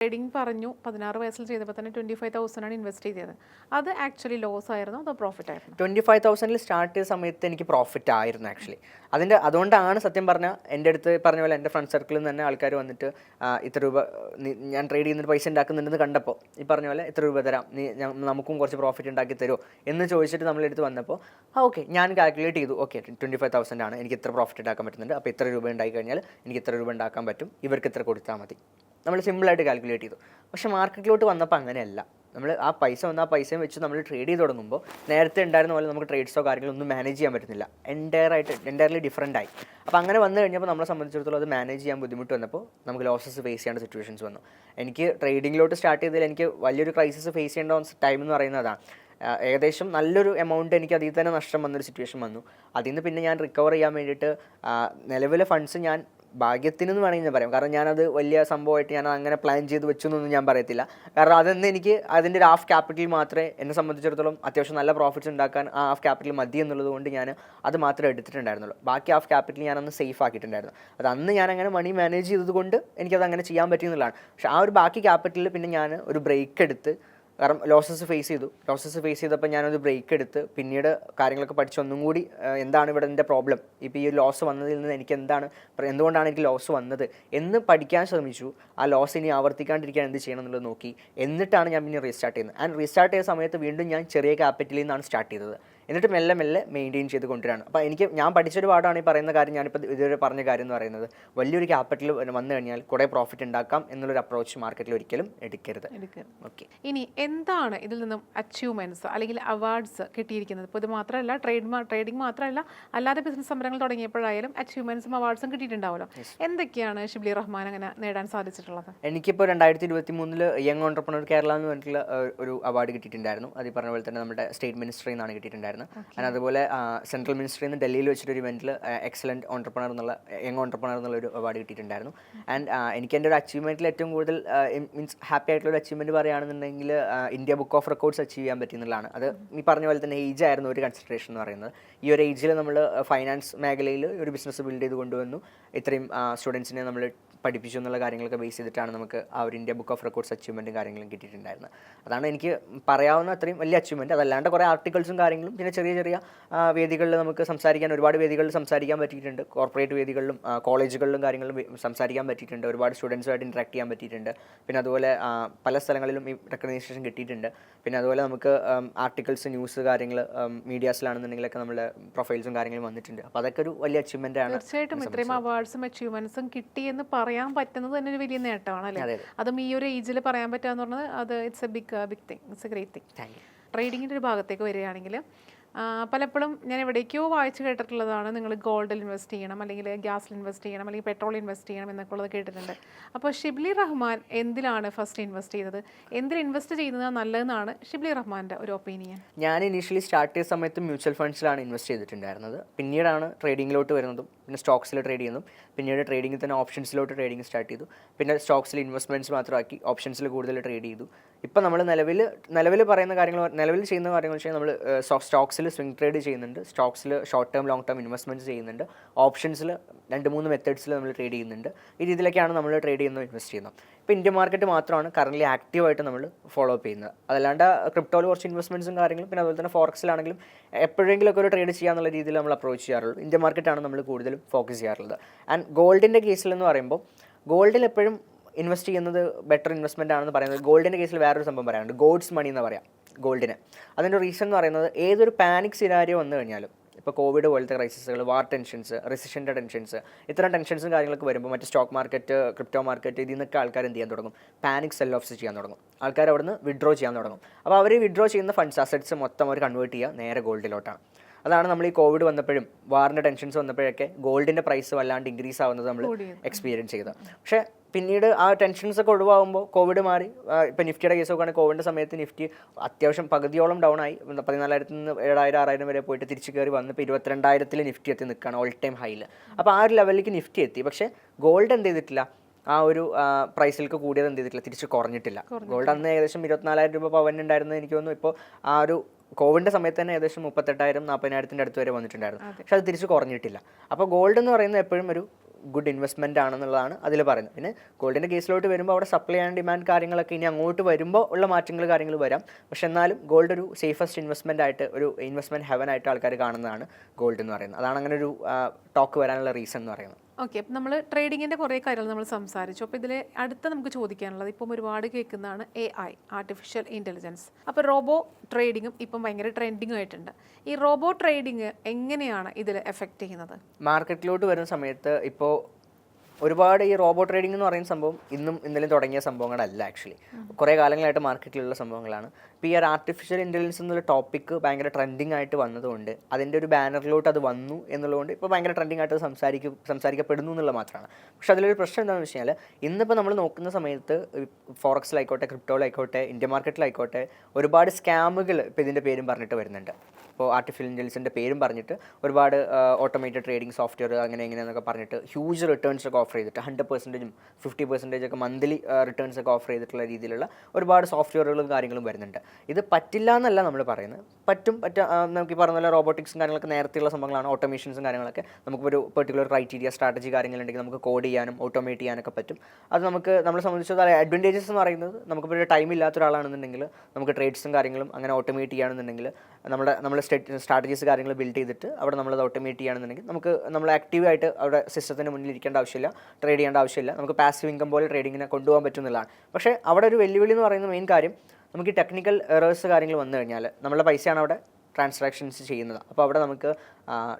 Trading പറഞ്ഞു പതിനാറ് വയസ്സിൽ ചെയ്തപ്പോൾ തന്നെ ട്വന്റി ഫൈവ് തൗസൻഡ് ആണ് ഇൻവെസ്റ്റ് ചെയ്തത്. അത് ആക്ച്വലി ലോസ് ആയിരുന്നു അതോ പ്രോഫിറ്റ് ആയിരുന്നു? ട്വന്റി ഫൈവ് തൗസൻഡിൽ സ്റ്റാർട്ട് ചെയ്ത സമയത്ത് എനിക്ക് പ്രോഫിറ്റ് ആയിരുന്നു ആക്ച്വലി അതിന്റെ അതുകൊണ്ടാണ് സത്യം പറഞ്ഞാൽ എന്റെ അടുത്ത് പറഞ്ഞ പോലെ എന്റെ ഫ്രണ്ട് സർക്കിളിൽ നിന്ന് തന്നെ ആൾക്കാർ വന്നിട്ട് ഇത്ര രൂപ ഞാൻ ട്രേഡ് ചെയ്യുന്നൊരു പൈസ ഉണ്ടാക്കുന്നുണ്ടെന്ന് കണ്ടപ്പോൾ ഈ പറഞ്ഞ പോലെ ഇത്ര രൂപ തരാം നീ നമുക്കും കുറച്ച് പ്രോഫിറ്റ് ഉണ്ടാക്കി തരുമോ എന്ന് ചോദിച്ചിട്ട് നമ്മളെടുത്ത് വന്നപ്പോൾ ആ ഓക്കെ ഞാൻ കാൽക്കുലേറ്റ് ചെയ്തു ഓക്കെ ട്വന്റി ഫൈവ് തൗസൻഡ് ആണ് എനിക്ക് ഇത്ര പ്രോഫിറ്റ് ഉണ്ടാക്കാൻ പറ്റുന്നുണ്ട് അപ്പോൾ ഇത്ര രൂപ ഉണ്ടായി കഴിഞ്ഞാൽ എനിക്ക് ഇത്ര രൂപ ഉണ്ടാക്കാൻ പറ്റും ഇവർക്ക് ഇത്ര കൊടുത്താൽ മതി. നമ്മൾ സിമ്പിളായിട്ട് കാൽക്കുലേറ്റ് ചെയ്തു. പക്ഷെ മാർക്കറ്റിലോട്ട് വന്നപ്പോൾ അങ്ങനെയല്ല. നമ്മൾ ആ പൈസ വന്ന ആ പൈസയും വെച്ച് നമ്മൾ ട്രേഡ് ചെയ്ത് തുടങ്ങുമ്പോൾ നേരത്തെ ഉണ്ടായിരുന്ന പോലെ നമുക്ക് ട്രേഡ്സോ കാര്യങ്ങളൊന്നും മാനേജ് ചെയ്യാൻ പറ്റുന്നില്ല. എന്റയറായിട്ട് എന്റയർലി ഡിഫറെന്റ് ആയി. അപ്പോൾ അങ്ങനെ വന്നു കഴിഞ്ഞപ്പോൾ നമ്മളെ സംബന്ധിച്ചിടത്തോളം അത് മാനേജ് ചെയ്യാൻ ബുദ്ധിമുട്ട് വന്നപ്പോൾ നമുക്ക് ലോസസ് ഫേസ് ചെയ്യേണ്ട സിറ്റുവേഷൻസ് വന്നു. എനിക്ക് ട്രേഡിങ്ങിലോട്ട് സ്റ്റാർട്ട് ചെയ്തതിൽ എനിക്ക് വലിയൊരു ക്രൈസിസ് ഫേസ് ചെയ്യേണ്ട ടൈം എന്ന് പറയുന്നതാണ് ഏകദേശം നല്ലൊരു എമൗണ്ട് എനിക്ക് അതിൽ തന്നെ നഷ്ടം വന്നൊരു സിറ്റുവേഷൻ വന്നു. അതിൽ നിന്ന് പിന്നെ ഞാൻ റിക്കവർ ചെയ്യാൻ വേണ്ടിയിട്ട് നിലവിലെ ഫണ്ട്സ് ഞാൻ ഭാഗ്യത്തിനെന്ന് വേണമെങ്കിൽ ഞാൻ പറയാം. കാരണം ഞാനത് വലിയ സംഭവമായിട്ട് ഞാൻ അങ്ങനെ പ്ലാൻ ചെയ്ത് വെച്ചു എന്നൊന്നും ഞാൻ പറയത്തില്ല. കാരണം അതെന്ന് എനിക്ക് അതിന്റെ ഒരു ഹാഫ് ക്യാപിറ്റൽ മാത്രമേ എന്നെ സംബന്ധിച്ചിടത്തോളം അത്യാവശ്യം നല്ല പ്രോഫിറ്റ്സ് ഉണ്ടാക്കാൻ ആ ഹാഫ് ക്യാപിറ്റൽ മതി എന്നുള്ളത് കൊണ്ട് ഞാൻ അത് മാത്രമേ എടുത്തിട്ടുണ്ടായിരുന്നുള്ളൂ. ബാക്കി ഹാഫ് ക്യാപിറ്റൽ ഞാൻ സേഫ് ആക്കിയിട്ടുണ്ടായിരുന്നു. അത് അന്ന് ഞാൻ അങ്ങനെ മണി മാനേജ് ചെയ്തത് കൊണ്ട് എനിക്കത് അങ്ങനെ ചെയ്യാൻ പറ്റിയെന്നുള്ളതാണ്. പക്ഷേ ആ ഒരു ബാക്കി ക്യാപിറ്റലിൽ പിന്നെ ഞാൻ ഒരു ബ്രേക്ക് എടുത്ത് കാരണം ലോസസ് ഫേസ് ചെയ്തു. ലോസസ് ഫേസ് ചെയ്തപ്പോൾ ഞാനൊരു ബ്രേക്ക് എടുത്ത് പിന്നീട് കാര്യങ്ങളൊക്കെ പഠിച്ച് ഒന്നും കൂടി എന്താണ് ഇവിടെ എന്റെ പ്രോബ്ലം ഇപ്പോൾ ഈ ലോസ് വന്നതിൽ നിന്ന് എനിക്ക് എന്താണ് എന്തുകൊണ്ടാണ് എനിക്ക് ലോസ് വന്നത്? എന്ന് പഠിക്കാൻ ശ്രമിച്ചു. ആ ലോസ് ഇനി ആവർത്തിക്കാണ്ടിരിക്കാൻ എന്ത് ചെയ്യണം എന്നുള്ളത് നോക്കി. എന്നിട്ടാണ് ഞാൻ പിന്നെ റീസ്റ്റാർട്ട് ചെയ്യുന്നത്. ആൻഡ് റീസ്റ്റാർട്ട് ചെയ്ത സമയത്ത് വീണ്ടും ഞാൻ ചെറിയ ക്യാപിറ്റലിൽ നിന്നാണ് സ്റ്റാർട്ട് ചെയ്തത്. എന്നിട്ട് മെല്ലെ മെല്ലെ മെയിന്റെയിൻ ചെയ്ത് കൊണ്ടുവരാണ് അപ്പോൾ എനിക്ക് ഞാൻ പഠിച്ചൊരു പാടാണ് ഈ പറയുന്ന കാര്യം ഞാനിപ്പോൾ ഇതുവരെ പറഞ്ഞ കാര്യം എന്ന് പറയുന്നത്. വലിയൊരു ക്യാപിറ്റൽ വന്നു കഴിഞ്ഞാൽ കുറേ പ്രോഫിറ്റ് ഉണ്ടാക്കാം എന്നുള്ളൊരു അപ്രോച്ച് മാർക്കറ്റിൽ ഒരിക്കലും എടുക്കരുത്. ഓക്കെ ഇനി എന്താണ് ഇതിൽ നിന്നും അച്ചീവ്മെന്റ്സ് അല്ലെങ്കിൽ അവാർഡ്സ് കിട്ടിയിരിക്കുന്നത്? ഇപ്പോൾ ഇത് മാത്രമല്ല ട്രേഡ് ട്രേഡിംഗ് മാത്രമല്ല അല്ലാതെ ബിസിനസ് സംരംഭങ്ങൾ തുടങ്ങിയപ്പോഴായാലും അച്ചീവ്മെന്റ്സും അവാർഡ്സും കിട്ടിയിട്ടുണ്ടാവുമല്ലോ. എന്തൊക്കെയാണ് ഷിബ്ലി റഹ്മാൻ അങ്ങനെ നേടാൻ സാധിച്ചിട്ടുള്ളത്? എനിക്കിപ്പോൾ രണ്ടായിരത്തി ഇരുപത്തി മൂന്നിൽ യങ് ഓണ്ടർപ്രണർ കേരള എന്ന് പറഞ്ഞിട്ടുള്ള ഒരു അവാർഡ് കിട്ടിയിട്ടുണ്ടായിരുന്നു. അത് പറഞ്ഞ പോലെ തന്നെ നമ്മുടെ സ്റ്റേറ്റ് മിനിസ്റ്ററിൽ നിന്നാണ് കിട്ടിയിട്ടുണ്ടായിരുന്നത്. And അതുപോലെ സെൻട്രൽ മിനിസ്ട്രിയിൽ നിന്ന് ഡൽഹിയിൽ വെച്ചിട്ട് ഒരു ഇവന്റിൽ എക്സലന്റ് ഓണ്ടർപ്രണർ എന്നുള്ള യങ് ഓണ്ടർപ്രണർ എന്നുള്ള ഒരു അവാർഡ് കിട്ടിയിട്ടുണ്ടായിരുന്നു. ആൻഡ് എനിക്ക് എന്റെ ഒരു അച്ചീവ്മെന്റിൽ ഏറ്റവും കൂടുതൽ മീൻസ് ഹാപ്പി ആയിട്ടുള്ള ഒരു അച്ചീവ്മെന്റ് പറയുകയാണെന്നുണ്ടെങ്കിൽ India book of records achieve ചെയ്യാൻ പറ്റുന്നതാണ് അത് ഈ പറഞ്ഞ പോലെ തന്നെ ഏജ് ആയിരുന്നു ഒരു കൺസിഡറേഷൻ എന്ന് പറയുന്നത്. ഈ ഒരു ഏജിൽ നമ്മൾ ഫൈനാൻസ് മേഖലയിൽ ഒരു ബിസിനസ് ബിൽഡ് ചെയ്ത് കൊണ്ടുവന്നു. ഇത്രയും സ്റ്റുഡൻസിനെ നമ്മൾ പഠിപ്പിച്ചു എന്നുള്ള കാര്യങ്ങളൊക്കെ ബേസ് ചെയ്തിട്ടാണ് നമുക്ക് ആ ഒരു ഇന്ത്യ ബുക്ക് ഓഫ് റെക്കോർഡ്സ് അച്ചീവ്മെന്റും കാര്യങ്ങളും കിട്ടിയിട്ടുണ്ടായിരുന്നത്. അതാണ് എനിക്ക് പറയാവുന്ന അത്രയും വലിയ അച്ചീവ്മെന്റ് അതല്ലാണ്ട് കുറേ ആർട്ടിക്കിൾസും കാര്യങ്ങളും പിന്നെ ചെറിയ ചെറിയ വേദികളിൽ നമുക്ക് സംസാരിക്കാൻ ഒരുപാട് വേദികളിൽ സംസാരിക്കാൻ പറ്റിയിട്ടുണ്ട്. കോർപ്പറേറ്റ് വേദികളിലും കോളേജുകളിലും കാര്യങ്ങളിലും സംസാരിക്കാൻ പറ്റിയിട്ടുണ്ട്. ഒരുപാട് സ്റ്റുഡൻസുമായിട്ട് ഇൻട്രാക്ട് ചെയ്യാൻ പറ്റിയിട്ടുണ്ട്. പിന്നെ അതുപോലെ പല സ്ഥലങ്ങളിലും ഈ റെക്കഗ്നൈസേഷൻ കിട്ടിയിട്ടുണ്ട്. പിന്നെ അതുപോലെ നമുക്ക് ആർട്ടിക്കിൾസ് ന്യൂസ് കാര്യങ്ങൾ മീഡിയാസിലാണെന്നുണ്ടെങ്കിലൊക്കെ നമ്മുടെ പ്രൊഫൈൽസും കാര്യങ്ങളും വന്നിട്ടുണ്ട്. അപ്പോൾ അതൊക്കെ ഒരു വലിയ അച്ചീവ്മെന്റ് ആണ്. തീർച്ചയായിട്ടും ഇത്രയും അവാർഡ്സും അച്ചീവ്മെന്റ്സും കിട്ടി എന്ന് പറയാൻ പറ്റുന്നത് തന്നെ ഒരു വലിയ നേട്ടമാണ് അല്ലേ അതും. ഈ ഒരു ഏജിൽ പറയാൻ പറ്റുക എന്ന് പറഞ്ഞത് അത് it's a big big thing it's a great thing ട്രേഡിങ്ങിന്റെ ഒരു ഭാഗത്തേക്ക് വരികയാണെങ്കിൽ പലപ്പോഴും ഞാൻ എവിടേക്കോ വായിച്ചു കേട്ടിട്ടുള്ളതാണ് നിങ്ങൾ ഗോൾഡിൽ ഇൻവെസ്റ്റ് ചെയ്യണം അല്ലെങ്കിൽ ഗ്യാസിൽ ഇൻവെസ്റ്റ് ചെയ്യണം അല്ലെങ്കിൽ പെട്രോൾ ഇൻവെസ്റ്റ് ചെയ്യണം എന്നൊക്കെ ഉള്ളത് കേട്ടിട്ടുണ്ട്. അപ്പോൾ ഷിബ്ലി റഹ്മാൻ എന്തിലാണ് ഫസ്റ്റ് ഇൻവെസ്റ്റ് ചെയ്തത്? എന്തിൽ ഇൻവെസ്റ്റ് ചെയ്യുന്നത് നല്ലതെന്നാണ് ഷിബ്ലി റഹ്മാന്റെ ഒരു ഒപ്പീനിയൻ ഞാൻ ഇനീഷ്യലി സ്റ്റാർട്ട് ചെയ്ത സമയത്ത് മ്യൂച്വൽ ഫണ്ട്സിലാണ് ഇൻവെസ്റ്റ് ചെയ്തിട്ടുണ്ടായിരുന്നത്. പിന്നീടാണ് ട്രേഡിങ്ങിലോട്ട് വരുന്നതും പിന്നെ സ്റ്റോക്സിൽ ട്രേഡ് ചെയ്യുന്നതും പിന്നീട് ട്രേഡിംഗിൽ തന്നെ ഓപ്ഷൻസിലോട്ട് ട്രേഡിംഗ് സ്റ്റാർട്ട് ചെയ്തു. പിന്നെ സ്റ്റോക്സിൽ ഇൻവെസ്റ്റ്മെന്റ്സ് മാത്രമാക്കി ഓപ്ഷൻസിൽ കൂടുതൽ ട്രേഡ് ചെയ്തു. ഇപ്പം നമ്മൾ നിലവിൽ നിലവിൽ പറയുന്ന കാര്യങ്ങൾ നിലവിൽ ചെയ്യുന്ന കാര്യങ്ങൾ വെച്ചാൽ നമ്മൾ സ്റ്റോക്സിൽ സ്വിംഗ് ട്രേഡ് ചെയ്യുന്നുണ്ട്. സ്റ്റോക്സിൽ short term long term investments ചെയ്യുന്നുണ്ട്. ഓപ്ഷൻസിൽ രണ്ട് മൂന്ന് മെത്തേഡ്സിൽ നമ്മൾ ട്രേഡ് ചെയ്യുന്നുണ്ട്. ഈ രീതിയിലൊക്കെയാണ് നമ്മൾ ട്രേഡ് ചെയ്യുന്നത് ഇൻവെസ്റ്റ് ചെയ്യുന്നത്. ഇപ്പോൾ ഇന്ത്യൻ മാർക്കറ്റ് മാത്രമാണ് കറൻലി ആക്റ്റീവായിട്ട് നമ്മൾ ഫോളോ അപ്പ് ചെയ്യുന്നത്. അതല്ലാണ്ട് ക്രിപ്റ്റോയിൽ കുറച്ച് ഇൻവെസ്റ്റ്മെന്റ്സും കാര്യങ്ങളും പിന്നെ അതുപോലെ തന്നെ ഫോറക്സിലാണെങ്കിലും എപ്പോഴെങ്കിലുമൊക്കെ ഒരു ട്രേഡ് ചെയ്യാന്നുള്ള രീതിയിൽ നമ്മൾ അപ്രോച്ച് ചെയ്യാറുള്ളൂ. ഇന്ത്യൻ മാർക്കറ്റാണ് നമ്മൾ കൂടുതലും ഫോക്കസ് ചെയ്യാറുള്ളത്. ആൻഡ് ഗോൾഡിന്റെ കേസിലെന്ന് പറയുമ്പോൾ ഗോൾഡിൽ എപ്പോഴും ഇൻവെസ്റ്റ് ചെയ്യുന്നത് ബെറ്റർ ഇൻവെസ്റ്റ്മെന്റ് ആണെന്ന് പറയുന്നത് ഗോൾഡിന്റെ കേസിൽ വേറൊരു സംഭവം പറയാനുണ്ട്. ഗോഡ്സ് മണി എന്ന് പറയാം. ഗോൾഡിന്. അതിന്റെ റീസൺ എന്ന് പറയുന്നത് ഏതൊരു പാനിക് സിനാരിയോ വന്നു കഴിഞ്ഞാലും ഇപ്പോൾ കോവിഡ് പോലത്തെ ക്രൈസിസുകൾ വാർ ടെൻഷൻസ് റെസിഷന്റെ ടെൻഷൻസ് ഇത്തരം ടെൻഷൻസും കാര്യങ്ങളൊക്കെ വരുമ്പോൾ മറ്റ് സ്റ്റോക്ക് മാർക്കറ്റ് ക്രിപ്റ്റോ മാർക്കറ്റ് ഇതിൽ നിന്നൊക്കെ ആൾക്കാർ എന്ത് ചെയ്യാൻ തുടങ്ങും? പാനിക് സെൽ ഓഫ്സ് ചെയ്യാൻ തുടങ്ങും. ആൾക്കാർ അവിടെ നിന്ന് വിഡ്രോ ചെയ്യാൻ തുടങ്ങും. അപ്പോൾ അവർ വിഡ്രോ ചെയ്യുന്ന ഫണ്ട്സ് അസറ്റ്സ് മൊത്തം അവർ കൺവേർട്ട് ചെയ്യുക നേരെ ഗോൾഡിലോട്ടാണ് അതാണ് നമ്മൾ ഈ കോവിഡ് വന്നപ്പോഴും വാറിന്റെ ടെൻഷൻസ് വന്നപ്പോഴൊക്കെ ഗോൾഡിന്റെ പ്രൈസ് വല്ലാണ്ട് ഇൻക്രീസ് ആവുന്നത് നമ്മൾ എക്സ്പീരിയൻസ് ചെയ്തത്. പക്ഷേ പിന്നീട് ആ ടെൻഷൻസ് ഒക്കെ ഒഴിവാകുമ്പോൾ കോവിഡ് മാറി. ഇപ്പോൾ നിഫ്റ്റിയുടെ കേസ് നോക്കുകയാണെങ്കിൽ കോവിഡിന്റെ സമയത്ത് നിഫ്റ്റി അത്യാവശ്യം പകുതിയോളം ഡൗൺ ആയി. പതിനാലായിരത്തിൽ നിന്ന് ഏഴായിരം ആറായിരം വരെ പോയിട്ട് തിരിച്ച് കയറി വന്ന് ഇപ്പോൾ ഇരുപത്തിരണ്ടായിരത്തിൽ നിഫ്റ്റി എത്തി നിൽക്കുകയാണ് ഓൾ ടൈം ഹൈയിൽ അപ്പോൾ ആ ഒരു ലെവലിലേക്ക് നിഫ്റ്റി എത്തി. പക്ഷേ ഗോൾഡ് എന്ത് ചെയ്തിട്ടില്ല? ആ ഒരു പ്രൈസിലേക്ക് കൂടിയത് എന്ത് ചെയ്തിട്ടില്ല? തിരിച്ച് കുറഞ്ഞിട്ടില്ല. ഗോൾഡ് അന്ന് ഏകദേശം ഇരുപത്തിനാലായിരം രൂപ പവൻ ഉണ്ടായിരുന്നത് എനിക്ക് തോന്നുന്നു. ഇപ്പോൾ ആ ഒരു കോവിഡിന്റെ സമയത്ത് തന്നെ ഏകദേശം മുപ്പത്തെട്ടായിരം നാൽപ്പതിനായിരത്തിന്റെ അടുത്ത് വരെ വന്നിട്ടുണ്ടായിരുന്നു. പക്ഷെ അത് തിരിച്ച് കുറഞ്ഞിട്ടില്ല. അപ്പോൾ ഗോൾഡ് എന്ന് പറയുന്നത് എപ്പോഴും ഒരു ഗുഡ് ഇൻവെസ്റ്റ്മെന്റ് ആണെന്നുള്ളതാണ് അതിൽ പറയുന്നത്. പിന്നെ ഗോൾഡിന്റെ കേസിലോട്ട് വരുമ്പോൾ അവിടെ സപ്ലൈ ആൻഡ് ഡിമാൻഡ് കാര്യങ്ങളൊക്കെ ഇനി അങ്ങോട്ട് വരുമ്പോൾ ഉള്ള മാറ്റങ്ങൾ കാര്യങ്ങൾ വരാം. പക്ഷെ എന്നാലും ഗോൾഡ് ഒരു സേഫസ്റ്റ് ഇൻവെസ്റ്റ്മെന്റ് ആയിട്ട് ഒരു ഇൻവെസ്റ്റ്മെന്റ് ഹെവൻ ആയിട്ട് ആൾക്കാർ കാണുന്നതാണ് ഗോൾഡ് എന്ന് പറയുന്നത്. അതാണ് അങ്ങനെ ഒരു ടോക്ക് വരാനുള്ള റീസൺ എന്ന് പറയുന്നത്. ഓക്കെ അപ്പം നമ്മൾ ട്രേഡിങ്ങിന്റെ കുറേ കാര്യങ്ങൾ നമ്മൾ സംസാരിച്ചു. അപ്പോൾ ഇതിൽ അടുത്ത നമുക്ക് ചോദിക്കാനുള്ളത് ഇപ്പം ഒരുപാട് കേൾക്കുന്നതാണ് എ ഐ ആർട്ടിഫിഷ്യൽ ഇന്റലിജൻസ് അപ്പോൾ റോബോ ട്രേഡിങ്ങും ഇപ്പം ഭയങ്കര ട്രെൻഡിങ്ങും ആയിട്ടുണ്ട്. ഈ റോബോ ട്രേഡിങ് എങ്ങനെയാണ് ഇതിൽ എഫക്റ്റ് ചെയ്യുന്നത്? മാർക്കറ്റിലോട്ട് വരുന്ന സമയത്ത് ഇപ്പോൾ ഒരുപാട് ഈ റോബോട്ട് ട്രേഡിംഗ് എന്ന് പറയുന്ന സംഭവം ഇന്നും ഇന്നലെയും തുടങ്ങിയ സംഭവങ്ങളല്ല ആക്ച്വലി കുറേ കാലങ്ങളായിട്ട് മാർക്കറ്റിലുള്ള സംഭവങ്ങളാണ്. ഇപ്പോൾ ഈ ഒരു ആർട്ടിഫിഷ്യൽ ഇന്റലിജൻസ് എന്നുള്ള ടോപ്പിക്ക് ഭയങ്കര ട്രെൻഡിങ് ആയിട്ട് വന്നതുകൊണ്ട് അതിന്റെ ഒരു ബാനറിലോട്ട് അത് വന്നു എന്നുള്ളതുകൊണ്ട് ഇപ്പോൾ ഭയങ്കര ട്രെൻഡിങ് ആയിട്ട് സംസാരിക്കും സംസാരിക്കപ്പെടുന്നു എന്നുള്ള മാത്രമാണ്. പക്ഷേ അതിലൊരു പ്രശ്നം എന്താണെന്ന് വെച്ച് കഴിഞ്ഞാൽ ഇന്നിപ്പോൾ നമ്മൾ നോക്കുന്ന സമയത്ത് ഫോറക്സിലായിക്കോട്ടെ ക്രിപ്റ്റോയിലായിക്കോട്ടെ ഇന്ത്യ മാർക്കറ്റിലായിക്കോട്ടെ ഒരുപാട് സ്കാമുകൾ ഇപ്പോൾ ഇതിന്റെ പേരും പറഞ്ഞിട്ട് വരുന്നുണ്ട്. ഇപ്പോൾ ആർട്ടിഫിഷ്യൽ ഇന്റലിജൻസിന്റെ പേരും പറഞ്ഞിട്ട് ഒരുപാട് ഓട്ടോമേറ്റഡ് ട്രേഡിംഗ് സോഫ്റ്റ്വെയർ അങ്ങനെ എങ്ങനെയെന്നൊക്കെ പറഞ്ഞിട്ട് ഹ്യൂജ് റിട്ടേൺസ് ഒക്കെ ഓഫർ ചെയ്തിട്ട് ഹൺഡ്രഡ് പെർസെന്റേജും ഫിഫ്റ്റി പെർസെന്റേജ് ഒക്കെ മന്ത്ലി റിട്ടേൺസ് ഒക്കെ ഓഫർ ചെയ്തിട്ടുള്ള രീതിയിലുള്ള ഒരുപാട് സോഫ്റ്റ്വെയറുകളും കാര്യങ്ങളും വരുന്നുണ്ട്. ഇത് പറ്റില്ല എന്നല്ല നമ്മൾ പറയുന്നത്. പറ്റും പറ്റ നമുക്ക് ഈ പറഞ്ഞ പോലെ റോബോട്ടിക്സും കാര്യങ്ങളൊക്കെ നേരത്തെയുള്ള സംഭവങ്ങളാണ്. ഓട്ടോമേഷൻസും കാര്യങ്ങളൊക്കെ നമുക്കൊരു പെർട്ടിക്കുലർ ക്രൈറ്റീരിയ സ്ട്രാറ്റജി കാര്യങ്ങളുണ്ടെങ്കിൽ നമുക്ക് കോഡ് ചെയ്യാനും ഓട്ടോമേറ്റ് ചെയ്യാനൊക്കെ പറ്റും. അത് നമുക്ക് നമ്മളെ സംബന്ധിച്ചിടത്തോളം അഡ്വാന്റേജസ് എന്ന് പറയുന്നത് നമുക്കിപ്പോൾ ടൈം ഇല്ലാത്ത ഒരാളാണെന്നുണ്ടെങ്കിൽ നമുക്ക് ട്രേഡ്സും കാര്യങ്ങളും അങ്ങനെ ഓട്ടോമേറ്റ് ചെയ്യുകയാണെന്നുണ്ടെങ്കിൽ നമ്മുടെ നമ്മൾ സ്ട്രാറ്റജീസ് കാര്യങ്ങൾ ബിൽഡ് ചെയ്തിട്ട് അവിടെ നമ്മൾ ഓട്ടോമേറ്റ് ചെയ്യുകയാണെന്നുണ്ടെങ്കിൽ നമുക്ക് നമ്മൾ ആക്റ്റീവായിട്ട് അവിടെ സിസ്റ്റത്തിന് മുന്നിൽ ഇരിക്കേണ്ട ആവശ്യമില്ല ട്രേഡ് ചെയ്യേണ്ട ആവശ്യമില്ല. നമുക്ക് പാസീവ് ഇൻകം പോലെ ട്രേഡിങ്ങിനെ കൊണ്ടുപോകാൻ പറ്റും എന്നുള്ളതാണ് പക്ഷേ അവിടെ ഒരു വെല്ലുവിളി എന്ന് പറയുന്ന മെയിൻ കാര്യം നമുക്ക് ടെക്നിക്കൽ എറേഴ്സ് കാര്യങ്ങൾ വന്നു കഴിഞ്ഞാൽ നമ്മളെ പൈസയാണ് അവിടെ ട്രാൻസാക്ഷൻസ് ചെയ്യുന്നത്. അപ്പോൾ അവിടെ നമുക്ക്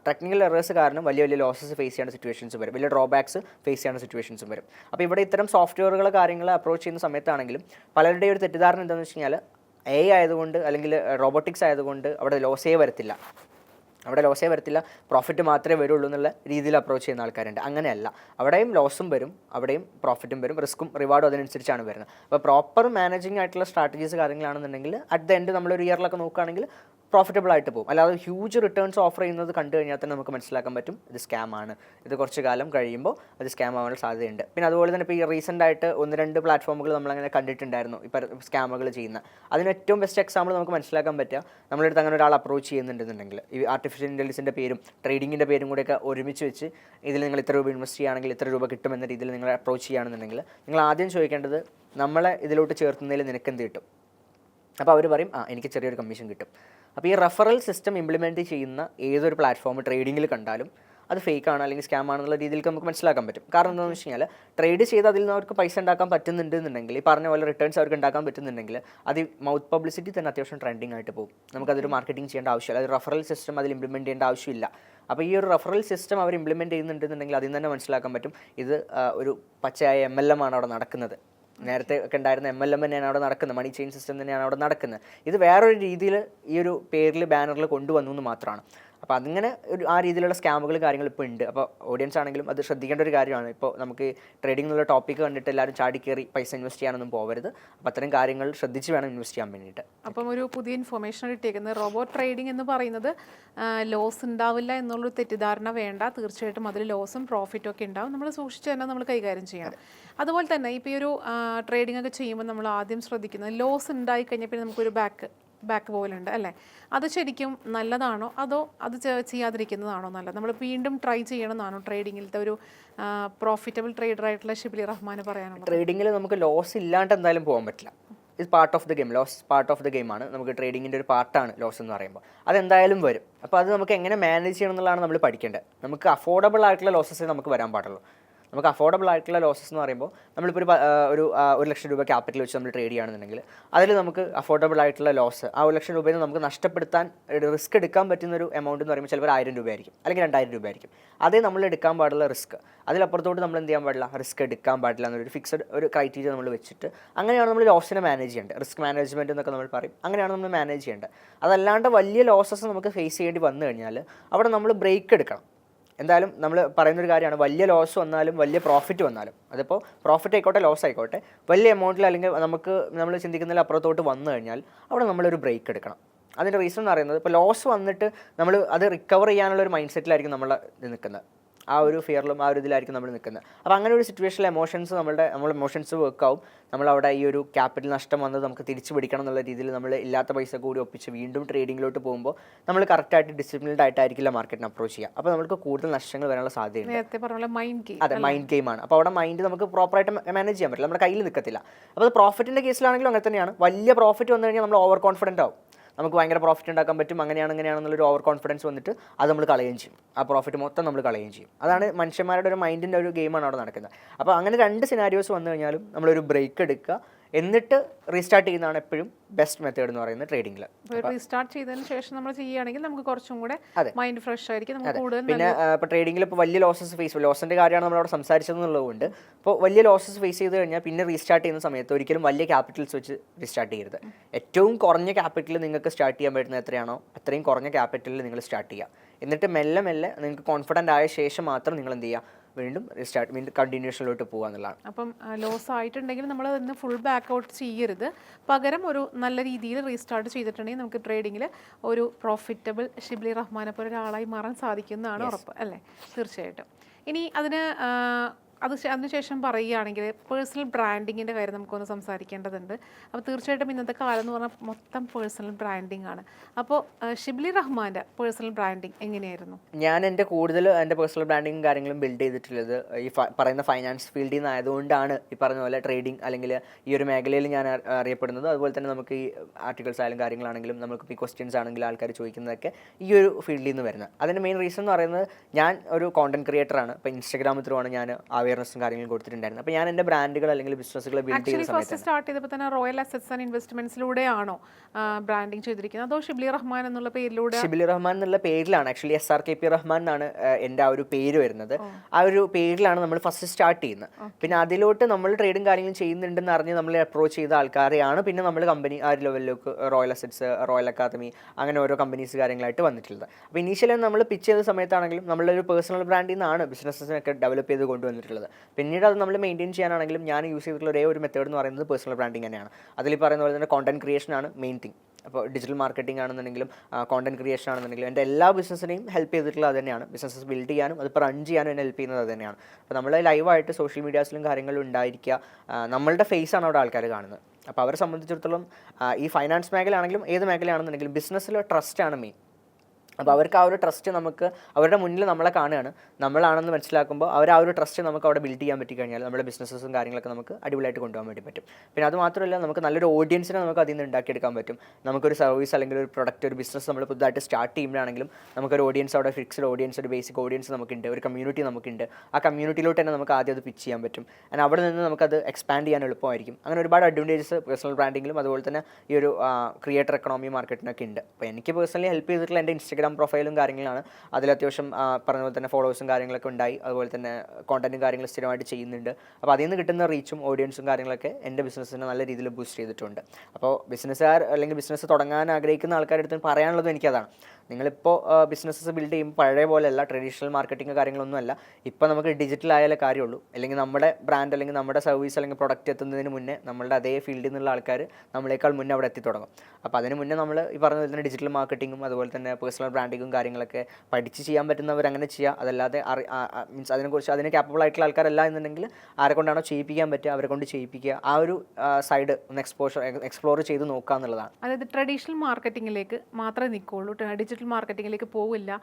ടെക്നിക്കൽ എറേഴ്സ് കാരണം വലിയ വലിയ ലോസസ് ഫേസ് ചെയ്യേണ്ട സിറ്റുവേഷൻസ് വരും. വലിയ ഡ്രോബാക്സ് ഫേസ് ചെയ്യേണ്ട സിറ്റുവേഷൻസും വരും. അപ്പോൾ ഇവിടെ ഇത്തരം സോഫ്റ്റ്വെയറുകൾ കാര്യങ്ങൾ അപ്രോച്ച് ചെയ്യുന്ന സമയത്താണെങ്കിലും പലരുടെയും ഒരു തെറ്റിദ്ധാരണ എന്താണെന്ന് വെച്ച് കഴിഞ്ഞാൽ എ ആയതുകൊണ്ട് അല്ലെങ്കിൽ റോബോട്ടിക്സ് ആയതുകൊണ്ട് അവിടെ ലോസേ വരത്തില്ല. അവിടെ ലോസേ വരത്തില്ല. പ്രോഫിറ്റ് മാത്രമേ വരുള്ളൂ എന്നുള്ള രീതിയിൽ അപ്രോച്ച് ചെയ്യുന്ന ആൾക്കാരുണ്ട്. അങ്ങനെയല്ല. അവിടെയും ലോസും വരും. അവിടെയും പ്രോഫിറ്റും വരും. റിസ്ക്കും റിവാർഡും അതിനനുസരിച്ചാണ് വരുന്നത്. അപ്പോൾ പ്രോപ്പർ മാനേജിങ് ആയിട്ടുള്ള സ്ട്രാറ്റജീസ് കാര്യങ്ങളാണെന്നുണ്ടെങ്കിൽ അറ്റ് ദ എൻഡ് നമ്മളൊരു ഇയറിലൊക്കെ നോക്കുകയാണെങ്കിൽ പ്രോഫിറ്റബിൾ ആയിട്ട് പോകും. അല്ലാതെ ഹ്യൂജ് റിട്ടേൺസ് ഓഫർ ചെയ്യുന്നത് കണ്ടു കഴിഞ്ഞാൽ തന്നെ നമുക്ക് മനസ്സിലാക്കാൻ പറ്റും. ഇത് സ്കാം ആണ്. ഇത് കുറച്ച് കാലം കഴിയുമ്പോൾ അത് സ്കാം ആവാനുള്ള സാധ്യതയുണ്ട്. പിന്നെ അതുപോലെ തന്നെ ഇപ്പോൾ ഈ റീസെന്റ് ആയിട്ട് ഒന്ന് രണ്ട് പ്ലാറ്റ്ഫോമുകൾ നമ്മളങ്ങനെ കണ്ടിട്ടുണ്ടായിരുന്നു. ഇപ്പോൾ സ്കാമുകൾ ചെയ്യുന്ന. അതിന് ഏറ്റവും ബെസ്റ്റ് എക്സാമ്പിൾ നമുക്ക് മനസ്സിലാക്കാൻ പറ്റുക. നമ്മളെടുത്ത് അങ്ങനെ ഒരാൾ അപ്രോച്ച് ചെയ്യുന്നുണ്ടെന്നുണ്ടെങ്കിൽ. ഈ ആർട്ടിഫിഷ്യൽ ഇന്റലിജൻസിന്റെ പേരും ട്രേഡിങ്ങിന്റെ പേരും കൂടെയൊക്കെ ഒരുമിച്ച് വെച്ച് ഇതിൽ നിങ്ങൾ ഇത്ര രൂപ ഇൻവെസ്റ്റ് ചെയ്യുകയാണെങ്കിൽ ഇത്ര രൂപ കിട്ടുമെന്ന രീതിയിൽ നിങ്ങൾ അപ്രോച്ച് ചെയ്യുകയാണെന്നുണ്ടെങ്കിൽ നിങ്ങൾ ആദ്യം ചോദിക്കേണ്ടത് നമ്മളെ ഇതിലോട്ട് ചേർത്തുന്നതിൽ നിനക്ക് എന്ത് കിട്ടും? അപ്പോൾ അവർ പറയും ആ എനിക്ക് ചെറിയൊരു കമ്മീഷൻ കിട്ടും. അപ്പോൾ ഈ റെഫറൽ സിസ്റ്റം ഇംപ്ലിമെന്റ് ചെയ്യുന്ന ഏതൊരു പ്ലാറ്റ്ഫോം ട്രേഡിങ്ങിൽ കണ്ടാലും അത് ഫേക്ക് ആണ് അല്ലെങ്കിൽ സ്കാം ആണെന്നുള്ള രീതിയിൽ നമുക്ക് മനസ്സിലാക്കാൻ പറ്റും. കാരണം എന്താണെന്ന് വെച്ച് കഴിഞ്ഞാൽ ട്രേഡ് ചെയ്ത് അതിൽ നിന്ന് അവർക്ക് പൈസ ഉണ്ടാക്കാൻ പറ്റുന്നുണ്ട് എന്നുണ്ടെങ്കിൽ ഈ പറഞ്ഞ പോലെ റിട്ടേൺസ് അവർക്ക് ഉണ്ടാക്കാൻ പറ്റുന്നുണ്ടെങ്കിൽ അത് മൗത്ത് പബ്ലിസിറ്റി തന്നെ അത്യാവശ്യം ട്രെൻഡിങ് ആയിട്ട് പോകും. നമുക്കതൊരു മാർക്കറ്റിംഗ് ചെയ്യേണ്ട ആവശ്യമില്ല. അത് റഫറൽ സിസ്റ്റം അതിൽ ഇംപ്ലിമെന്റ് ചെയ്യേണ്ട ആവശ്യമില്ല. അപ്പോൾ ഈ ഒരു റഫറൽ സിസ്റ്റം അവർ ഇംപ്ലിമെന്റ് ചെയ്യുന്നുണ്ടെന്നുണ്ടെങ്കിൽ അതിൽ തന്നെ മനസ്സിലാക്കാൻ പറ്റും. ഇത് ഒരു പച്ചയായ എം എൽ എം ആണ് അവിടെ നടക്കുന്നത്. നേരത്തെ ഒക്കെ ഉണ്ടായിരുന്ന എം എൽ എം തന്നെയാണ് അവിടെ നടക്കുന്നത്. മണി ചെയിൻ സിസ്റ്റം തന്നെയാണ് അവിടെ നടക്കുന്നത്. ഇത് വേറൊരു രീതിയിൽ ഈ ഒരു പേരിൽ ബാനറിൽ കൊണ്ടുവന്നു എന്ന് മാത്രമാണ്. അപ്പോൾ അതിങ്ങനെ ഒരു ആ രീതിയിലുള്ള സ്കാമുകൾ കാര്യങ്ങൾ ഇപ്പോൾ ഉണ്ട്. അപ്പോൾ ഓഡിയൻസ് ആണെങ്കിലും അത് ശ്രദ്ധിക്കേണ്ട ഒരു കാര്യമാണ്. ഇപ്പോൾ നമുക്ക് ട്രേഡിംഗ് എന്നുള്ള ടോപ്പിക്ക് കണ്ടിട്ട് എല്ലാവരും ചാടിക്കേറി പൈസ ഇൻവെസ്റ്റ് ചെയ്യാനൊന്നും പോകരുത് അപ്പോൾ അത്തരം കാര്യങ്ങൾ ശ്രദ്ധിച്ച് വേണം ഇൻവെസ്റ്റ് ചെയ്യാൻ വേണ്ടിയിട്ട്. അപ്പം ഒരു പുതിയ ഇൻഫർമേഷൻ കിട്ടിയേക്കുന്നത്. റോബോട്ട് ട്രേഡിംഗ് എന്ന് പറയുന്നത് ലോസ് ഉണ്ടാവില്ല എന്നുള്ളൊരു തെറ്റിദ്ധാരണ വേണ്ട. തീർച്ചയായിട്ടും അതിൽ ലോസും പ്രോഫിറ്റും ഒക്കെ ഉണ്ടാവും. നമ്മൾ സൂക്ഷിച്ച് തന്നെ നമ്മൾ കൈകാര്യം ചെയ്യണം അതുപോലെ തന്നെ ഇപ്പോൾ ഈ ഒരു ട്രേഡിംഗ് ഒക്കെ ചെയ്യുമ്പോൾ നമ്മൾ ആദ്യം ശ്രദ്ധിക്കുന്നത് ലോസ് ഉണ്ടായി കഴിഞ്ഞാൽ പിന്നെ നമുക്കൊരു ബാക്ക് ബാക്ക് പോലുണ്ട് അല്ലേ? അത് ശരിക്കും നല്ലതാണോ? അതോ അത് ചെയ്യാതിരിക്കുന്നതാണോ നല്ലത്? നമ്മൾ വീണ്ടും ട്രൈ ചെയ്യണമെന്നാണോ ട്രേഡിങ്ങിലത്തെ ഒരു പ്രോഫിറ്റബിൾ ട്രേഡർ ആയിട്ടുള്ള ഷിബിലി റഹ്മാൻ പറയാനുള്ളത്? ട്രേഡിങ്ങിൽ നമുക്ക് ലോസ് ഇല്ലാണ്ട് എന്തായാലും പോകാൻ പറ്റില്ല. ഇത് part of the game loss part of the ആണ്. നമുക്ക് ട്രേഡിങ്ങിന്റെ ഒരു പാർട്ടാണ് ലോസ് എന്ന് പറയുമ്പോൾ. അതെന്തായാലും വരും. അപ്പോൾ അത് നമുക്ക് എങ്ങനെ മാനേജ് ചെയ്യണം എന്നുള്ളതാണ് നമ്മൾ പഠിക്കേണ്ടത്. നമുക്ക് അഫോർഡബിൾ ആയിട്ടുള്ള ലോസസേ നമുക്ക് വരാൻ പാടുള്ളൂ. നമുക്ക് അഫോർഡബിൾ ആയിട്ടുള്ള ലോസസ് എന്ന് പറയുമ്പോൾ നമ്മളിപ്പോൾ ഒരു ഒരു ഒരു ലക്ഷം രൂപ ക്യാപിറ്റൽ വെച്ച് നമ്മൾ ട്രേഡ് ചെയ്യുകയാണെന്നുണ്ടെങ്കിൽ അതിൽ നമുക്ക് അഫോർഡബിൾ ആയിട്ടുള്ള ലോസ് ആ ഒരു ലക്ഷം രൂപയിൽ നമുക്ക് നഷ്ടപ്പെടുത്താൻ റിസ്ക് എടുക്കാൻ പറ്റുന്ന ഒരു എമൗണ്ട് എന്ന് പറയുമ്പോൾ ചിലപ്പോൾ ആയിരം രൂപയായിരിക്കും അല്ലെങ്കിൽ രണ്ടായിരം രൂപയായിരിക്കും. അതേ നമ്മൾ എടുക്കാൻ പാടുള്ള റിസ്ക് അതിലപ്പുറത്തോട്ട് നമ്മൾ എന്ത് ചെയ്യാൻ പാടില്ല? റിസ്ക് എടുക്കാൻ പാടില്ല എന്നൊരു ഫിക്സഡ് ഒരു ക്രൈറ്റീരിയ നമ്മൾ വെച്ചിട്ട് അങ്ങനെയാണ് നമ്മൾ ലോസിനെ മാനേജ് ചെയ്യേണ്ടത്. റിസ്ക് മാനേജ്മെന്റ് എന്നൊക്കെ നമ്മൾ പറയും. അങ്ങനെയാണ് നമ്മൾ മാനേജ് ചെയ്യേണ്ടത്. അതല്ലാണ്ട് വലിയ ലോസസ് നമുക്ക് ഫേസ് ചെയ്യേണ്ടി വന്നു കഴിഞ്ഞാൽ അവിടെ നമ്മൾ ബ്രേക്ക് എടുക്കണം. എന്തായാലും നമ്മൾ പറയുന്നൊരു കാര്യമാണ് വലിയ ലോസ് വന്നാലും വലിയ പ്രോഫിറ്റ് വന്നാലും. അതിപ്പോൾ പ്രോഫിറ്റ് ആയിക്കോട്ടെ ലോസ് ആയിക്കോട്ടെ. വലിയ എമൗണ്ടിൽ അല്ലെങ്കിൽ നമുക്ക് നമ്മൾ ചിന്തിക്കുന്നതിൽ അപ്പുറത്തോട്ട് വന്നു കഴിഞ്ഞാൽ അവിടെ നമ്മളൊരു ബ്രേക്ക് എടുക്കണം. അതിന്റെ റീസൺ എന്ന് പറയുന്നത് ഇപ്പോൾ ലോസ് വന്നിട്ട് നമ്മൾ അത് റിക്കവർ ചെയ്യാനുള്ള ഒരു മൈൻഡ് സെറ്റിലായിരിക്കും നമ്മൾ നിൽക്കുന്നത്. ആ ഒരു ഫിയറിലും ആ ഒരു ഇതിലായിരിക്കും നമ്മൾ നിൽക്കുന്നത് അപ്പോൾ അങ്ങനെ ഒരു സിറ്റുവേഷനിൽ എമോഷൻസ് നമ്മുടെ നമ്മൾ എമോഷൻസ് വർക്ക് ആവും. നമ്മൾ അവിടെ ഈ ഒരു ക്യാപിറ്റൽ നഷ്ടം വന്നത് നമുക്ക് തിരിച്ചു പിടിക്കണം എന്നുള്ള രീതിയിൽ നമ്മൾ ഇല്ലാത്ത പൈസ കൂടി ഒപ്പിച്ച് വീണ്ടും ട്രേഡിങ്ങിലോട്ട് പോകുമ്പോൾ നമ്മൾ കറക്റ്റായിട്ട് ഡിസിപ്ലിൻഡ് ആയിട്ടായിരിക്കില്ല മാർക്കറ്റിനെ അപ്രോച്ച് ചെയ്യുക. അപ്പോൾ നമുക്ക് കൂടുതൽ നഷ്ടങ്ങൾ വരാനുള്ള സാധ്യതയുണ്ട്. മൈൻഡ് ഗെയിം അതെ മൈൻഡ് ഗെയിമാണ് അപ്പോൾ അവിടെ മൈൻഡ് നമുക്ക് പ്രോപ്പറായിട്ട് മാനേജ് ചെയ്യാൻ പറ്റില്ല. നമ്മുടെ കയ്യിൽ നിൽക്കത്തില്ല അപ്പോൾ അത് പ്രോഫിറ്റിന്റെ കേസിലാണെങ്കിലും അങ്ങനെ തന്നെയാണ്. വലിയ പ്രോഫിറ്റ് വന്നു കഴിഞ്ഞാൽ നമ്മൾ ഓവർ കോൺഫിഡന്റ് ആവും. നമുക്ക് ഭയങ്കര പ്രോഫിറ്റ് ഉണ്ടാക്കാൻ പറ്റും. അങ്ങനെയാണ് ഇങ്ങനെയാണെന്നുള്ളൊരു ഓവർ കോൺഫിഡൻസ് വന്നിട്ട് അത് നമ്മൾ കളയുകയും ചെയ്യും. ആ പ്രോഫിറ്റ് മൊത്തം നമ്മൾ കളയുകയും ചെയ്യും. അതാണ് മനുഷ്യന്മാരുടെ ഒരു മൈൻഡിന്റെ ഒരു ഗെയിമാണ് അവിടെ നടക്കുന്നത്. അപ്പോൾ അങ്ങനെ രണ്ട് സിനാരിയോസ് വന്നു കഴിഞ്ഞാലും നമ്മളൊരു ബ്രേക്ക് എടുക്കുക. എന്നിട്ട് റീസ്റ്റാർട്ട് ചെയ്യുന്നതാണ് എപ്പോഴും ബെസ്റ്റ് മെത്തേഡ് എന്ന് പറയുന്നത് ട്രേഡിംഗിൽ റീസ്റ്റാർട്ട് ചെയ്തതിന് ശേഷം നമ്മൾ ചെയ്യുകയാണെങ്കിൽ നമുക്ക് കുറച്ചും കൂടെ മൈൻഡ് ഫ്രഷ് ആയിരിക്കും. നമുക്ക് കൂടുതൽ പിന്നെ ഇപ്പോൾ ട്രേഡിംഗിൽ ഇപ്പോൾ വലിയ ലോസസ് ഫേസ് ലോസിന്റെ കാര്യമാണ് നമ്മൾ നമ്മളവിടെ സംസാരിച്ചതെന്നുള്ളതുകൊണ്ട് ഇപ്പോൾ വലിയ ലോസസ് ഫേസ് ചെയ്ത് കഴിഞ്ഞാൽ പിന്നെ റീസ്റ്റാർട്ട് ചെയ്യുന്ന സമയത്ത് ഒരിക്കലും വലിയ ക്യാപിറ്റൽസ് വെച്ച് റീസ്റ്റാർട്ട് ചെയ്യരുത്. ഏറ്റവും കുറഞ്ഞ ക്യാപിറ്റൽ നിങ്ങൾക്ക് സ്റ്റാർട്ട് ചെയ്യാൻ പറ്റുന്ന എത്രയാണോ അത്രയും കുറഞ്ഞ ക്യാപിറ്റലിൽ നിങ്ങൾ സ്റ്റാർട്ട് ചെയ്യുക. എന്നിട്ട് മെല്ലെ മെല്ലെ നിങ്ങൾക്ക് കോൺഫിഡന്റ് ആയ ശേഷം മാത്രം നിങ്ങൾ എന്ത് ചെയ്യുക? വീണ്ടും റീസ്റ്റാർട്ട് മീൻ കണ്ടിന്യൂഷനിലോട്ട് പോകുക എന്നുള്ളതാണ്. അപ്പം ലോസ് ആയിട്ടുണ്ടെങ്കിൽ നമ്മൾ അതിന് ഫുൾ ബാക്ക് ഔട്ട് ചെയ്യരുത്. പകരം ഒരു നല്ല രീതിയിൽ റീസ്റ്റാർട്ട് ചെയ്തിട്ടുണ്ടെങ്കിൽ നമുക്ക് ട്രേഡിങ്ങിൽ ഒരു പ്രോഫിറ്റബിൾ ഷിബ്ലി റഹ്മാനെ പോലെ ഒരാളായി മാറാൻ സാധിക്കുന്നതാണ് ഉറപ്പ് അല്ലേ? തീർച്ചയായിട്ടും. ഇനി അതിന് അത് അതിനുശേഷം പറയുകയാണെങ്കിൽ പേഴ്സണൽ ബ്രാൻഡിങ്ങിന്റെ കാര്യം നമുക്കൊന്ന് സംസാരിക്കേണ്ടതുണ്ട്. അപ്പോൾ തീർച്ചയായിട്ടും ഇന്നത്തെ കാലം എന്ന് പറഞ്ഞാൽ മൊത്തം പേഴ്സണൽ ബ്രാൻഡിങ് ആണ്. അപ്പോൾ ഷിബ്ലി റഹ്മാന്റെ പേഴ്സണൽ ബ്രാൻഡിങ് എങ്ങനെയായിരുന്നു? ഞാൻ എന്റെ കൂടുതൽ എന്റെ പേഴ്സണൽ ബ്രാൻഡിങ്ങും കാര്യങ്ങളും ബിൽഡ് ചെയ്തിട്ടുള്ളത് ഈ പറയുന്ന ഫൈനാൻസ് ഫീൽഡിൽ നിന്നായതുകൊണ്ടാണ് ഈ പറഞ്ഞ പോലെ ട്രേഡിംഗ് അല്ലെങ്കിൽ ഈ ഒരു മേഖലയിൽ ഞാൻ അറിയപ്പെടുന്നത്. അതുപോലെ തന്നെ നമുക്ക് ഈ ആർട്ടിക്കിൾസ് ആയാലും കാര്യങ്ങളാണെങ്കിലും നമുക്ക് ഈ ക്വസ്റ്റ്യൻസ് ആണെങ്കിലും ആൾക്കാർ ചോദിക്കുന്നതൊക്കെ ഈ ഒരു ഫീൽഡിൽ നിന്ന് വരുന്നത്. അതിന്റെ മെയിൻ റീസൺ എന്ന് പറയുന്നത് ഞാൻ ഒരു കോണ്ടന്റ് ക്രിയേറ്ററാണ് ഇപ്പോൾ ഇൻസ്റ്റാഗ്രാമിൽ ത്രൂ ആണ് ഞാൻ അവയർനെസ്സും കാര്യങ്ങളും കൊടുത്തിട്ടുണ്ടായിരുന്നു. അപ്പോൾ ഞാൻ എന്റെ ബ്രാൻഡുകൾ അല്ലെങ്കിൽ ബിസിനസ്സുകൾ ബിൽഡ് ചെയ്ത ഫസ്റ്റ് സ്റ്റാർട്ട് ചെയ്തപ്പോൾ തന്നെ റോയൽ അസറ്റ്സ് ആൻഡ് ഇൻവെസ്റ്റ്മെന്റ്സിലൂടെയാണോ ബ്രാൻഡിങ് ചെയ്തിരിക്കുന്നത്? അതോ ഷിബ്ലി റഹ്മാൻ എന്നുള്ള പേരിലൂടെ? ഷിബ്ലി റഹ്മാൻ എന്നുള്ള പേരിലാണ്. Actually S R K P Rahman എന്നാണ് എന്റെ ആ ഒരു പേര് വരുന്നത്. ആ ഒരു പേരിലാണ് നമ്മൾ ഫസ്റ്റ് സ്റ്റാർട്ട് ചെയ്യുന്നത്. പിന്നെ അതിലോട്ട് നമ്മൾ ട്രേഡും കാര്യങ്ങളും ചെയ്യുന്നുണ്ടെന്ന് അറിഞ്ഞ് നമ്മൾ അപ്രോച്ച് ചെയ്ത ആൾക്കാരെയാണ് പിന്നെ നമ്മൾ കമ്പനി ആ ഒരു ലെവലിലേക്ക് റോയൽ അസറ്റ്സ് റോയൽ അക്കാദമി അങ്ങനെ ഓരോ കമ്പനീസ് കാര്യങ്ങളായിട്ട് വന്നിട്ടുള്ളത്. അപ്പോൾ ഇനീഷ്യലി നമ്മൾ പിച്ച് ചെയ്ത സമയത്താണെങ്കിലും നമ്മളൊരു പേഴ്സണൽ ബ്രാൻഡിൽ നിന്നാണ് ബിസിനസ്സിനൊക്കെ ഡെവലപ്പ് ചെയ്ത് കൊണ്ടുവന്നിട്ടുള്ളത്. പിന്നീട് അത് നമ്മൾ മെയിന്റെയിൻ ചെയ്യാനാണെങ്കിലും ഞാൻ യൂസ് ചെയ്തിട്ടുള്ള ഒരേ ഒരു മെത്തേഡ് എന്ന് പറയുന്നത് പേഴ്സണൽ ബ്രാൻഡിങ് തന്നെയാണ്. അതിൽ പറയുന്ന പോലെ തന്നെ കോണ്ടന്റ് ക്രിയേഷൻ ആണ് മെയിൻ തിങ് അപ്പോൾ ഡിജിറ്റൽ മാർക്കറ്റിംഗ് ആണെന്നുണ്ടെങ്കിലും കോണ്ടന്റ് ക്രിയേഷൻ ആണെന്നുണ്ടെങ്കിലും എന്റെ എല്ലാ ബിസിനസ്സിനെയും ഹെൽപ്പ് ചെയ്തിട്ടുള്ള അത് തന്നെയാണ്. ബിസിനസ്സസ് ബിൽഡ് ചെയ്യാനും അതിപ്പോൾ റൺ ചെയ്യാനും എന്നെ ഹെൽപ്പ് ചെയ്യുന്നത് അത് തന്നെയാണ്. അപ്പോൾ നമ്മൾ ലൈവായിട്ട് സോഷ്യൽ മീഡിയാസിലും കാര്യങ്ങളും ഉണ്ടായിരിക്കുക നമ്മളുടെ ഫേസ് ആണ് അവിടെ ആൾക്കാർ കാണുന്നത്. അപ്പോൾ അവരെ സംബന്ധിച്ചിടത്തോളം ഈ ഫൈനാൻസ് മേഖലയാണെങ്കിലും ഏത് മേഖലയാണെന്നുണ്ടെങ്കിലും ബിസിനസ്സിലെ ട്രസ്റ്റ് ആണ് മെയിൻ അപ്പോൾ അവർക്ക് ആ ഒരു ട്രസ്റ്റ് നമുക്ക് അവരുടെ മുന്നിൽ നമ്മളെ കാണുകയാണ്. നമ്മളാണെന്ന് മനസ്സിലാക്കുമ്പോൾ അവർ ആ ഒരു ട്രസ്റ്റ് നമുക്ക് അവിടെ ബിൽഡ് ചെയ്യാൻ പറ്റി കഴിഞ്ഞാൽ നമ്മുടെ ബിസിനസ്സും കാര്യങ്ങളൊക്കെ നമുക്ക് അടിപൊളിയായിട്ട് കൊണ്ടുപോകാൻ വേണ്ടി പറ്റും. പിന്നെ അത് മാത്രമല്ല നമുക്ക് നല്ലൊരു ഓഡിയൻസിനെ നമുക്ക് അതിൽ നിന്ന് ഉണ്ടാക്കിയെടുക്കാൻ പറ്റും. നമുക്കൊരു സർവീസ് അല്ലെങ്കിൽ ഒരു പ്രൊഡക്റ്റ് ഒരു ബിസിനസ് നമ്മൾ പുതുതായിട്ട് സ്റ്റാർട്ട് ചെയ്യുമ്പോഴാണെങ്കിലും നമുക്കൊരു ഓഡിയൻസ് അവിടെ ഫിക്സ്ഡ് ഓഡിയൻസ് ഒരു ബേസിക് ഓഡിയൻസ് നമുക്കുണ്ട് ഒരു കമ്മ്യൂണിറ്റി നമുക്കുണ്ട്. ആ കമ്മ്യൂണിറ്റിയിലോട്ട് തന്നെ നമുക്ക് ആദ്യം അത് പിച്ച് ചെയ്യാൻ പറ്റും. ആൻഡ് അവിടെ നിന്ന് നമുക്കത് എക്സ്പാൻഡ് ചെയ്യാൻ എളുപ്പമായിരിക്കും. അങ്ങനെ ഒരുപാട് അഡ്വാന്റേജസ് പേഴ്സണൽ ബ്രാൻഡിങ്ങിലും അതുപോലെ തന്നെ ഈ ഒരു ക്രിയേറ്റർ എക്കണോമി മാർക്കറ്റിനൊക്കെ ഉണ്ട്. അപ്പോൾ എനിക്ക് പേഴ്സണലി ഹെൽപ്പ് ചെയ്തിട്ടുള്ള എന്റെ ഇൻസ്റ്റാഗ്രാം പ്രൊഫൈലും കാര്യങ്ങളാണ്. അതിൽ അത്യാവശ്യം പറഞ്ഞ പോലെ തന്നെ ഫോളോവേഴ്സും കാര്യങ്ങളൊക്കെ ഉണ്ടായി. അതുപോലെ തന്നെ കോണ്ടന്റും കാര്യങ്ങളും സ്ഥിരമായിട്ട് ചെയ്യുന്നുണ്ട്. അപ്പോൾ അതിൽ നിന്ന് കിട്ടുന്ന റീച്ചും ഓഡിയൻസും കാര്യങ്ങളൊക്കെ എന്റെ ബിസിനസ്സിനെ നല്ല രീതിയിൽ ബൂസ്റ്റ് ചെയ്തിട്ടുണ്ട്. അപ്പോൾ ബിസിനസ്സുകാർ അല്ലെങ്കിൽ ബിസിനസ് തുടങ്ങാൻ ആഗ്രഹിക്കുന്ന ആൾക്കാരുടെ അടുത്ത് പറയാനുള്ളതും എനിക്കതാണ്. നിങ്ങളിപ്പോൾ ബിസിനസ്സസ് ബിൽഡ് ചെയ്യും പഴയ പോലെയല്ല ട്രഡീഷണൽ മാർക്കറ്റിംഗ് കാര്യങ്ങളൊന്നുമല്ല ഇപ്പോൾ നമുക്ക് ഡിജിറ്റൽ ആയാലേ കാര്യമുള്ളൂ. അല്ലെങ്കിൽ നമ്മുടെ ബ്രാൻഡ് അല്ലെങ്കിൽ നമ്മുടെ സർവീസ് അല്ലെങ്കിൽ പ്രൊഡക്റ്റ് എത്തുന്നതിന് മുന്നേ നമ്മളുടെ അതേ ഫീൽഡിൽ നിന്നുള്ള ആൾക്കാർ നമ്മളേക്കാൾ മുന്നേ അവിടെ എത്തി തുടങ്ങും. അപ്പോൾ അതിന് മുന്നേ നമ്മൾ ഈ പറഞ്ഞ പോലെ തന്നെ ഡിജിറ്റൽ മാർക്കറ്റിങ്ങും അതുപോലെ തന്നെ പേഴ്സണൽ ബ്രാൻഡിങ്ങും കാര്യങ്ങളൊക്കെ പഠിച്ച് ചെയ്യാൻ പറ്റുന്നവർ അങ്ങനെ ചെയ്യുക അതല്ലാതെ അറി മീൻസ് അതിനെക്കുറിച്ച് അതിന് ക്യാപ്പബിൾ ആയിട്ടുള്ള ആൾക്കാരല്ല എന്നുണ്ടെങ്കിൽ ആരെ കൊണ്ടാണോ ചെയ്യിപ്പിക്കാൻ പറ്റുക അവരെ കൊണ്ട് ചെയ്യിപ്പിക്കുക ആ ഒരു സൈഡ് ഒന്ന് എക്സ്പോഷർ എക്സ്പ്ലോർ ചെയ്ത് നോക്കുക എന്നുള്ളതാണ് അതായത് ട്രഡീഷണൽ മാർക്കറ്റിങ്ങിലേക്ക് മാത്രമേ നിൽക്കുള്ളൂ ഡിജിറ്റൽ മാർക്കറ്റിങ്ങിലേക്ക് പോവില്ല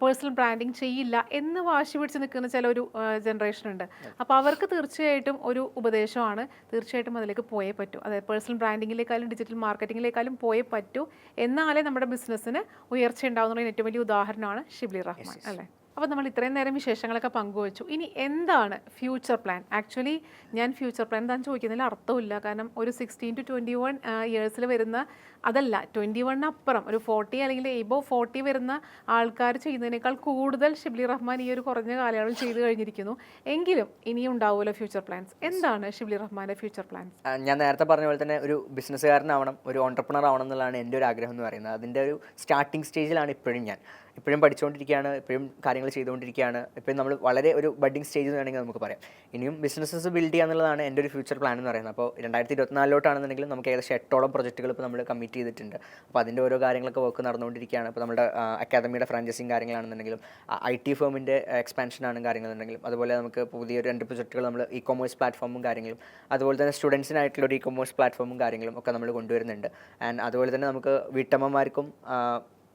പേഴ്സണൽ ബ്രാൻഡിങ് ചെയ്യില്ല എന്ന് വാശി പിടിച്ച് നിൽക്കുന്ന ചില ഒരു ജനറേഷൻ ഉണ്ട്. അപ്പോൾ അവർക്ക് തീർച്ചയായിട്ടും ഒരു ഉപദേശമാണ് തീർച്ചയായിട്ടും അതിലേക്ക് പോയേ പറ്റൂ. അതായത് പേഴ്സണൽ ബ്രാൻഡിങ്ങിലേക്കാളും ഡിജിറ്റൽ മാർക്കറ്റിങ്ങിലേക്കാളും പോയേ പറ്റൂ എന്നാലേ നമ്മുടെ ബിസിനസ്സിന് ഉയർച്ച ഉണ്ടാവുന്നതിന് ഏറ്റവും വലിയ ഉദാഹരണമാണ് ഷിബ്ലി റഹ്മാൻ അല്ലേ? അപ്പോൾ നമ്മൾ ഇത്രയും നേരം വിശേഷങ്ങളൊക്കെ പങ്കുവച്ചു. ഇനി എന്താണ് ഫ്യൂച്ചർ പ്ലാൻ ആക്ച്വലി ഞാൻ ഫ്യൂച്ചർ പ്ലാൻ എന്താണെന്ന് ചോദിക്കുന്നതിൽ അർത്ഥമില്ല. കാരണം ഒരു സിക്സ്റ്റീൻ ടു ട്വന്റി വൺ ഇയേഴ്സിൽ വരുന്ന അതല്ല ട്വന്റി വണ്ണിന് അപ്പുറം. ഒരു ഫോർട്ടി അല്ലെങ്കിൽ എബോ ഫോർട്ടി വരുന്ന ആൾക്കാർ ചെയ്യുന്നതിനേക്കാൾ കൂടുതൽ ഷിബ്ലി റഹ്മാൻ ഈ ഒരു കുറഞ്ഞ കാലയളവിൽ ചെയ്തു കഴിഞ്ഞിരിക്കുന്നു. എങ്കിലും ഇനിയും ഉണ്ടാവുമല്ലോ ഫ്യൂച്ചർ പ്ലാൻസ് എന്താണ് ഷിബ്ലി റഹ്മാന്റെ ഫ്യൂച്ചർ പ്ലാൻസ് ഞാൻ നേരത്തെ പറഞ്ഞ പോലെ തന്നെ ഒരു ബിസിനസ്സുകാരനാവണം ഒരു ഓണ്ടർപ്രണർ ആവണം എന്നുള്ളതാണ് എന്റെ ഒരു ആഗ്രഹം എന്ന് പറയുന്നത്. അതിന്റെ ഒരു സ്റ്റാർട്ടിംഗ് സ്റ്റേജിലാണ് ഇപ്പോഴും ഞാൻ. ഇപ്പോഴും പഠിച്ചുകൊണ്ടിരിക്കുകയാണ് ഇപ്പോഴും കാര്യങ്ങൾ ചെയ്തുകൊണ്ടിരിക്കുകയാണ്. ഇപ്പോഴും നമ്മൾ വളരെ ഒരു ബഡ്ഡിങ് സ്റ്റേജ് എന്ന് വേണമെങ്കിൽ നമുക്ക് പറയാം. ഇനിയും ബിസിനസ്സസ് ബിൽഡ് ചെയ്യുക എന്നുള്ളതാണ് എന്റെ ഒരു ഫ്യൂച്ചർ പ്ലാൻ എന്ന് പറയുന്നത്. അപ്പോൾ രണ്ടായിരത്തി ഇരുപത്തിനാലിലോട്ടാണെന്നുണ്ടെങ്കിൽ നമുക്ക് ഏകദേശം എട്ടോളം പ്രൊജക്റ്റുകൾ ഇപ്പോൾ നമ്മൾ കമ്മിറ്റ് ചെയ്തിട്ടുണ്ട്. അപ്പോൾ അതിന്റെ ഓരോ കാര്യങ്ങളൊക്കെ വർക്ക് നടന്നുകൊണ്ടിരിക്കുകയാണ്. ഇപ്പോൾ നമ്മുടെ അക്കാദമിയുടെ ഫ്രാഞ്ചൈസിങ് കാര്യങ്ങളാണെന്നുണ്ടെങ്കിലും ഐ ടി ഫേമിന്റെ എക്സ്പാൻഷനാണ് കാര്യങ്ങളുണ്ടെങ്കിലും അതുപോലെ നമുക്ക് പുതിയ രണ്ട് പ്രൊജക്റ്റുകൾ നമ്മൾ ഇ കോമേഴ്സ് പ്ലാറ്റ്ഫോമും കാര്യങ്ങളും അതുപോലെ തന്നെ സ്റ്റുഡൻസിനായിട്ടുള്ള ഒരു ഇ കോമേഴ്സ് പ്ലാറ്റ്ഫോമും കാര്യങ്ങളും ഒക്കെ നമ്മൾ കൊണ്ടുവരുന്നുണ്ട്. ആൻഡ് അതുപോലെ തന്നെ നമുക്ക് വീട്ടമ്മമാർക്കും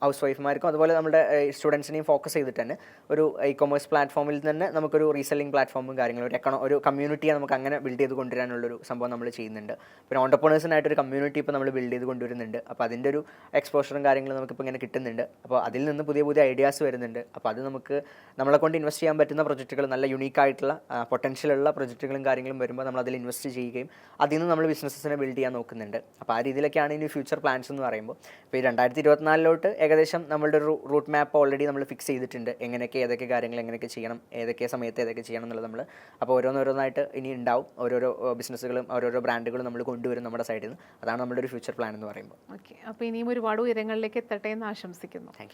ഹൗസ് വൈഫുമാർക്കും അതുപോലെ നമ്മുടെ സ്റ്റുഡൻസിനെയും ഫോക്കസ് ചെയ്തിട്ട് തന്നെ ഒരു ഇ കൊമേഴ്സ് പ്ലാറ്റ്ഫോമിൽ തന്നെ നമുക്കൊരു റീസെല്ലിംഗ് പ്ലാറ്റ്ഫോമും കാര്യങ്ങളും ഒരു എക്കണോ ഒരു കമ്മ്യൂണിറ്റിയെ നമുക്ക് അങ്ങനെ ബിൽഡ് ചെയ്ത് കൊണ്ടുവരാനുള്ളൊരു സംഭവം നമ്മൾ ചെയ്യുന്നുണ്ട്. പിന്നെ ഓണ്ടർപ്രണേഴ്സിനായിട്ട് ഒരു കമ്മ്യൂണിറ്റി ഇപ്പോൾ നമ്മൾ ബിൽഡ് ചെയ്ത് കൊണ്ടുവരുന്നുണ്ട്. അപ്പോൾ അതിന്റെ ഒരു എക്സ്പോഷറും കാര്യങ്ങളും നമുക്കിപ്പോൾ ഇങ്ങനെ കിട്ടുന്നുണ്ട്. അപ്പോൾ അതിൽ നിന്ന് പുതിയ പുതിയ ഐഡിയാസ് വരുന്നുണ്ട്. അപ്പോൾ അത് നമുക്ക് നമ്മളെ കൊണ്ട് ഇൻവെസ്റ്റ് ചെയ്യാൻ പറ്റുന്ന പ്രൊജക്റ്റുകൾ നല്ല യുണീക്ക് ആയിട്ടുള്ള പൊട്ടൻഷ്യലുള്ള പ്രൊജക്റ്റുകളും കാര്യങ്ങളും വരുമ്പോൾ നമ്മൾ അതിൽ ഇൻവെസ്റ്റ് ചെയ്യുകയും അതിൽ നിന്ന് നമ്മൾ ബിസിനസ്സിനെ ബിൽഡ് ചെയ്യാൻ നോക്കുന്നുണ്ട്. അപ്പോൾ ആ രീതിയിലൊക്കെയാണ് ഇനി ഫ്യൂച്ചർ പ്ലാൻസ് എന്ന് പറയുമ്പോൾ. ഇപ്പോൾ ഈ രണ്ടായിരത്തി ഇരുപത്തിനാലിലോട്ട് ഏകദേശം നമ്മളുടെ ഒരു റൂട്ട് മാപ്പ് ഓൾറെഡി നമ്മൾ ഫിക്സ് ചെയ്തിട്ടുണ്ട്. എങ്ങനെയൊക്കെ ഏതൊക്കെ കാര്യങ്ങൾ എങ്ങനെയൊക്കെ ചെയ്യണം ഏതൊക്കെ സമയത്ത് ഏതൊക്കെ ചെയ്യണം എന്നുള്ളത് നമ്മൾ അപ്പോൾ ഓരോന്നോരോന്നായിട്ട് ഇനി ഉണ്ടാവും. ഓരോരോ ബിസിനസ്സുകളും ഓരോരോ ബ്രാൻഡുകളും നമ്മൾ കൊണ്ടുവരും നമ്മുടെ സൈഡിൽ നിന്ന് അതാണ് നമ്മുടെ ഒരു ഫ്യൂച്ചർ പ്ലാൻ എന്ന് പറയുമ്പോൾ. ഓക്കെ അപ്പോൾ ഇനിയും ഒരുപാട് ഉയരങ്ങളിലേക്ക് എത്തട്ടെ എന്ന് ആശംസിക്കുന്നു. Thank you